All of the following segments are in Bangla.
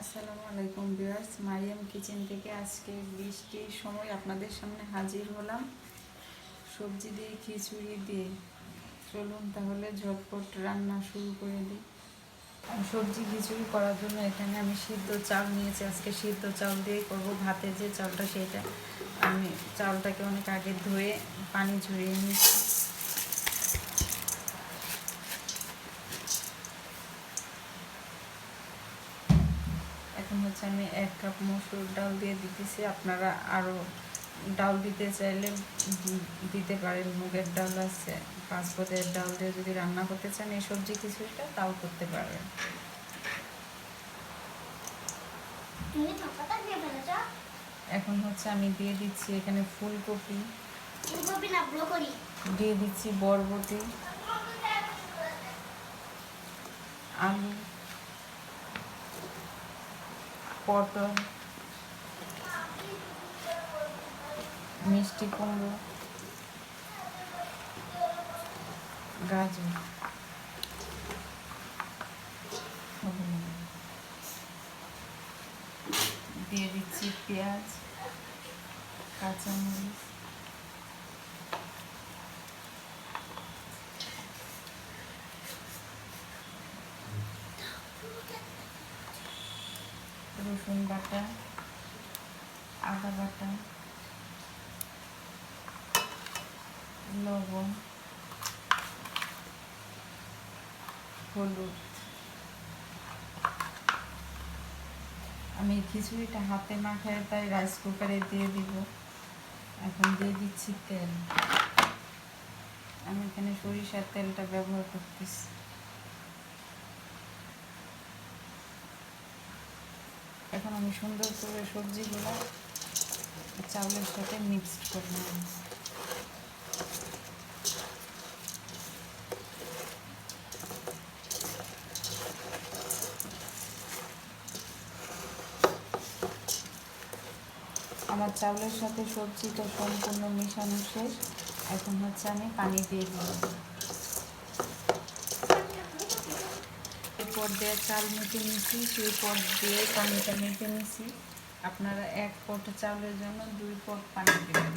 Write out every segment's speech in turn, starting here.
আসসালামু আলাইকুম ভিউয়ার্স, মারিয়াম কিচেন থেকে আজকে বৃষ্টির সময় আপনাদের সামনে হাজির হলাম। সবজি দিয়ে, খিচুড়ি দিয়ে। চলুন তাহলে ঝটপট রান্না শুরু করে দিই। সবজি, খিচুড়ি করার জন্য এখানে আমি সিদ্ধ চাল নিয়েছি। আজকে সিদ্ধ চাল দিয়ে করব ভাতের যে চালটা, সেটা। আমি চালটাকে অনেক আগে ধুয়ে পানি ঝরিয়ে নিয়েছি এখন হচ্ছে আমি এক কাপ মসুর ডাল দিয়ে দিতেছি। আপনারা আরও ডাল দিতে চাইলে দিতে পারেন। মুগের ডাল আছে পাঁচপদের ডাল দিয়ে যদি রান্না করতে চান এই সবজি কিছুটা তাও করতে পারবেন। এখন হচ্ছে আমি দিয়ে দিচ্ছি এখানে ফুলকপি। দিয়ে দিচ্ছি বরবটি। আলু। পটল মিষ্টি কুমড়ো গাজর। দিয়ে দিচ্ছি পেঁয়াজ কাঁচামরিচ। রসুন বাটা, আদা বাটা, লবণ, হলুদ। আমি খিচুড়িটা হাতে মাখায় তাই রাইস কুকারে দিয়ে দিব। এখন দিয়ে দিচ্ছি তেল। আমি এখানে সরিষার তেলটা ব্যবহার করতেছি। এখন আমি সুন্দর করে সবজিগুলো চাউলের সাথে মিক্সড করে নেব। আমার চাউলের সাথে সবজিটা সম্পূর্ণ মিশানো শেষ। এখন হচ্ছে আমি পানি দিয়ে দিব পট দিয়ে চাল মেখে নিছি সেই পট দিয়ে পানিটা মেখে নিছি আপনারা এক পট চাউলের জন্য দুই পট পানি দেবেন।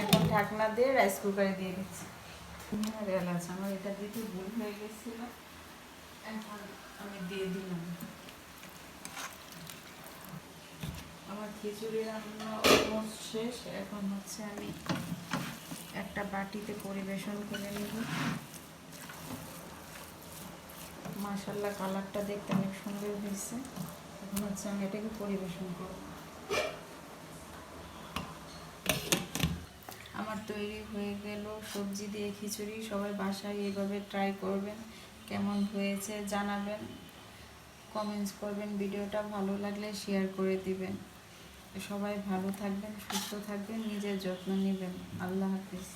এখন ঢাকনা দিয়ে রাইস কুকারে দিয়ে দিচ্ছি। আর এলাচ, আমার এটা দিতে ভুল হয়ে গেছিল। এখন আমি দিয়ে দিলাম। আমার খিচুড়ি রান্না অলমোস্ট শেষ। এখন হচ্ছে আমি একটা বাটিতে পরিবেশন করে নেব। মাশাল্লাহ কালারটা দেখতে অনেক সুন্দর হয়েছে। এখন হচ্ছে আমি এটাকে পরিবেশন করব। আমার তৈরি হয়ে গেল সবজি দিয়ে খিচুড়ি, সবাই বাসায় এইভাবে ট্রাই করবেন, কেমন হয়েছে জানাবেন কমেন্টস করবেন, ভিডিওটা ভালো লাগলে শেয়ার করে দিবেন। সবাই ভালো থাকবেন, সুস্থ থাকবেন, নিজের যত্ন নেবেন। আল্লাহ হাফিজ।